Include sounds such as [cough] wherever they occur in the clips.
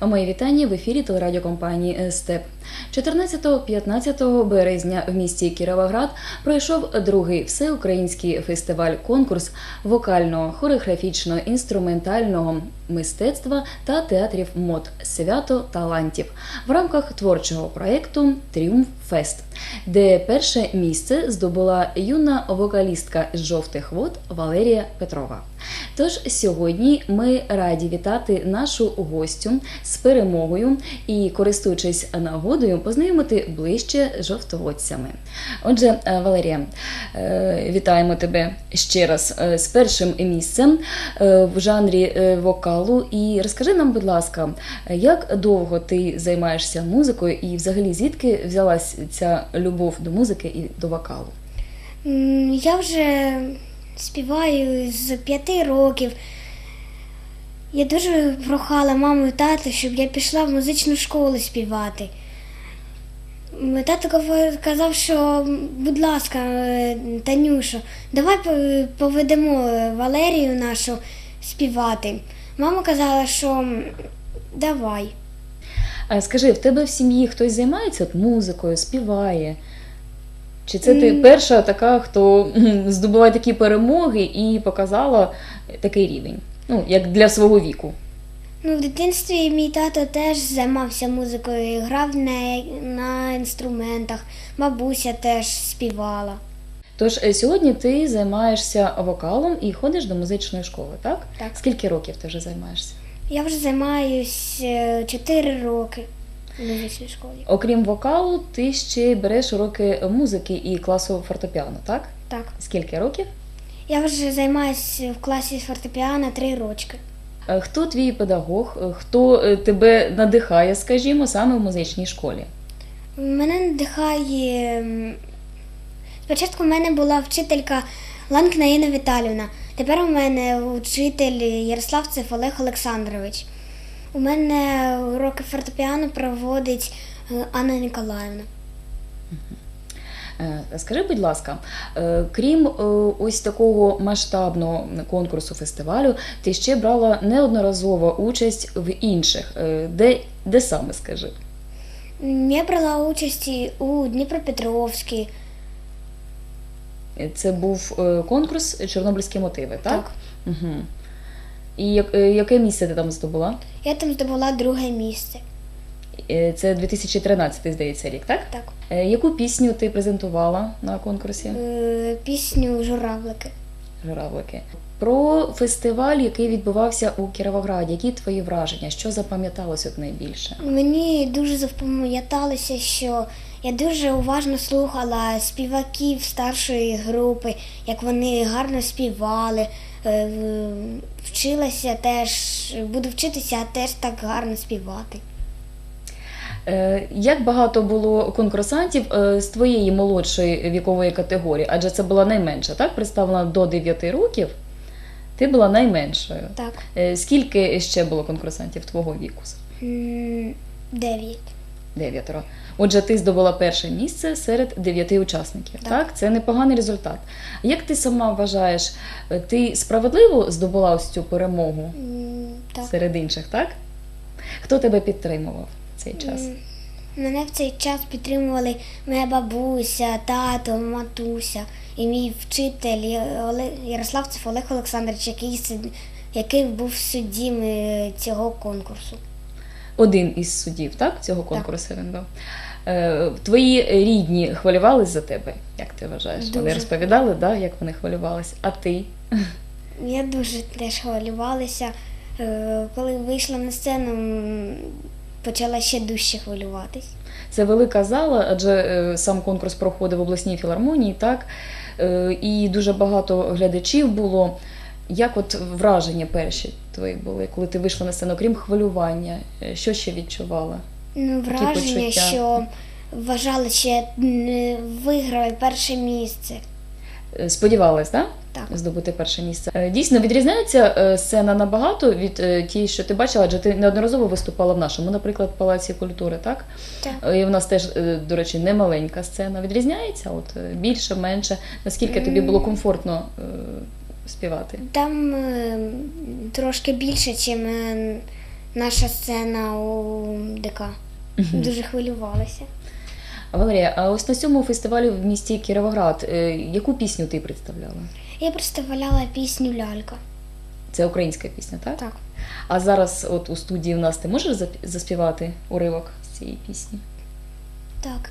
Мої вітання в ефірі телерадіокомпанії Степ. 14-15 березня в місті Кіровоград пройшов другий всеукраїнський фестиваль-конкурс вокального, хореографічного, інструментального мистецтва та театрів мод Свято талантів в рамках творчого проєкту Тріумф Фест, де перше місце здобула юна вокалістка з жовтих вод Валерія Петрова. Тож сьогодні ми раді вітати нашу гостю з перемогою і, користуючись нагодою, познайомити ближче жовтоводцями. Отже, е, Валерія, е, вітаємо тебе ще раз е, з першим місцем в жанрі вокалу. І розкажи нам, будь ласка, як довго ти займаєшся музикою і взагалі звідки взялась ця любов до музики і до вокалу? Я вже співаю з п'яти років. Я дуже прохала маму і тату, щоб я пішла в музичну школу співати. Тато казав, що будь ласка, е, Танюшо, давай поведемо Валерію нашу співати. Мама казала, що давай. А скажи, в тебе в сім'ї хтось займається музикою, співає? Чи це ти перша така, хто здобуває такі перемоги і показала такий рівень? Ну, як для свого віку. Ну, в дитинстві мій тато теж займався музикою, грав на, на інструментах, бабуся теж співала. Тож е, сьогодні ти займаєшся вокалом і ходиш до музичної школи, так? Так. Скільки років ти вже займаєшся? Я вже займаюсь 4 роки в музичній школі. Окрім вокалу, ти ще береш уроки музики і класу фортепіано, так? Так. Скільки років? Я вже займаюся в класі фортепіано 3 рочки. Е, Хто твій педагог? Е, Хто е, тебе надихає, скажімо, саме в музичній школі? Мене надихає. Спочатку в мене була вчителька Ланк Наїна Віталівна. Тепер у мене вчитель Ярославцев Олег Олександрович. У мене уроки фортепіано проводить е, Анна Ніколаївна. Е, Скажи, будь ласка, е, крім ось такого масштабного конкурсу фестивалю, ти ще брала неодноразово участь в інших. Де, де саме скажи? Я брала участь у Дніпропетровській. Це був конкурс Чорнобильські мотиви, так? Так. Угу. І як- е, яке місце ти там здобула? Я там здобула друге місце. Е, Це 2013, здається, рік, так? Так. Е, Яку пісню ти презентувала на конкурсі? Е, Пісню Журавлики. Журавлики. Про фестиваль, який відбувався у Кіровограді. Які твої враження? Що запам'яталось от найбільше? Мені дуже запам'яталося, що я дуже уважно слухала співаків старшої групи, як вони гарно співали. Е, Вчилася теж, буду вчитися теж так гарно співати. Е, Як багато було конкурсантів е, з твоєї молодшої вікової категорії? Адже це була найменша, так? Представлена до 9 років. Ти була найменшою. Так. Скільки ще було конкурсантів твого віку? Дев'ять. Дев'ятеро. Отже, ти здобула перше місце серед дев'яти учасників. Так. Так. це непоганий результат. Як ти сама вважаєш, е, ти справедливо здобула ось цю перемогу М, Так. серед інших, так? Хто тебе підтримував в цей час? М, Мене в цей час підтримували моя бабуся, тато, матуся і мій вчитель Я- Оле- Ярославцев Олег Олександрович, який, який був суддім е, цього конкурсу. Один із суддів, так? Цього конкурсу він був. Е, Твої рідні хвилювались за тебе, як ти вважаєш? Вони розповідали, да, як вони хвилювались. А ти? Я дуже теж хвилювалася. Е, Коли вийшла на сцену, почала ще дужче хвилюватись. Це велика зала, адже е, сам конкурс проходив в обласній філармонії, так? І дуже багато глядачів було. Як от враження перші твої були, коли ти вийшла на сцену, окрім хвилювання, е, що ще відчувала? Ну, враження, що вважали, що виграю перше місце. Е, Сподівалась, так? Так. Здобути перше місце. Е, Дійсно, відрізняється сцена набагато від тієї, що ти бачила, адже ти неодноразово виступала в нашому, наприклад, Палаці культури, так? Так. І в нас теж, до речі, немаленька сцена. Відрізняється? От більше, менше. Наскільки тобі було комфортно співати? Там е, трошки більше, ніж наша сцена у ДК. Дуже хвилювалася. Валерія, а ось на цьому фестивалі в місті Кіровоград, е, яку пісню ти представляла? Я представляла пісню Лялька. Це українська пісня, так? Так. А зараз, от у студії в нас ти можеш зап- заспівати уривок з цієї пісні? Так.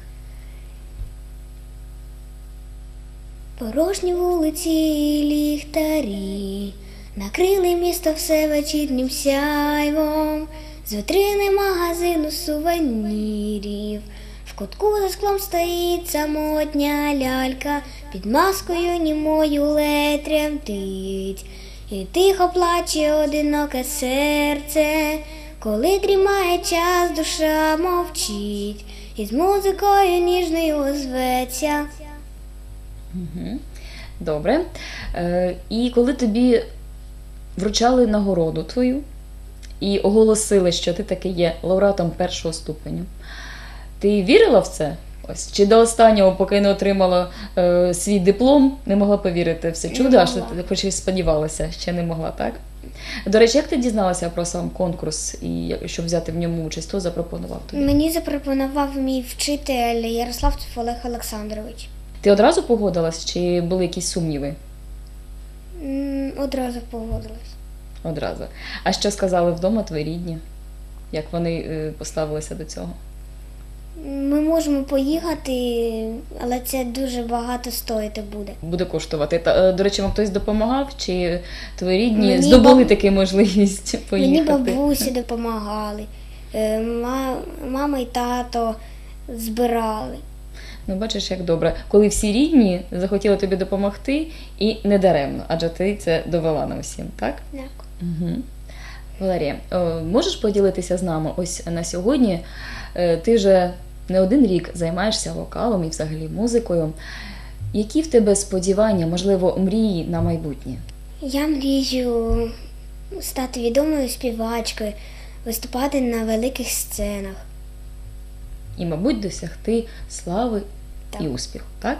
Порожні вулиці і ліхтарі, накрили місто все вечірнім сяйвом, з витрини магазину сувенірів. В кутку за склом стоїть самотня лялька, під маскою німою ледь тремтить, і тихо плаче одиноке серце, коли дрімає час, душа мовчить, і з музикою ніжною озветься. Угу. Добре. Е, і коли тобі вручали нагороду твою і оголосили, що ти таки є лауреатом першого ступеню, ти вірила в це? Ось чи до останнього, поки не отримала е, свій диплом, не могла повірити в це Не чудо, аж хоч і сподівалася, ще не могла, так? До речі, як ти дізналася про сам конкурс і щоб взяти в ньому участь, хто запропонував тобі? Мені запропонував мій вчитель Ярослав Олег Олександрович. Ти одразу погодилась, чи були якісь сумніви? М, Одразу погодилась. Одразу. А що сказали вдома твої рідні? Як вони е, поставилися до цього? Ми можемо поїхати, але це дуже багато стоїти буде. Буде коштувати. Та, е, до речі, вам хтось допомагав, чи твої рідні Мені здобули баб- таки можливість [laughs] поїхати? Мені бабусі допомагали, е, ма- мама і тато збирали. Ну, бачиш, як добре, коли всі рідні захотіли тобі допомогти, і не даремно, адже ти це довела нам всім, так? Так. Угу. Валерія, е, можеш поділитися з нами ось на сьогодні? е, Ти вже не один рік займаєшся вокалом і взагалі музикою. Які в тебе сподівання, можливо, мрії на майбутнє? Я мрію стати відомою співачкою, виступати на великих сценах. І, мабуть, досягти слави Так. і успіху, так?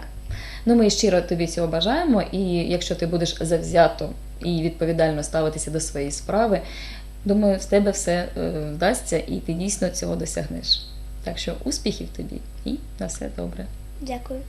Ну, ми щиро тобі цього бажаємо, і якщо ти будеш завзято і відповідально ставитися до своєї справи, думаю, в тебе все е, вдасться і ти дійсно цього досягнеш. Так що успіхів тобі і на все добре. Дякую.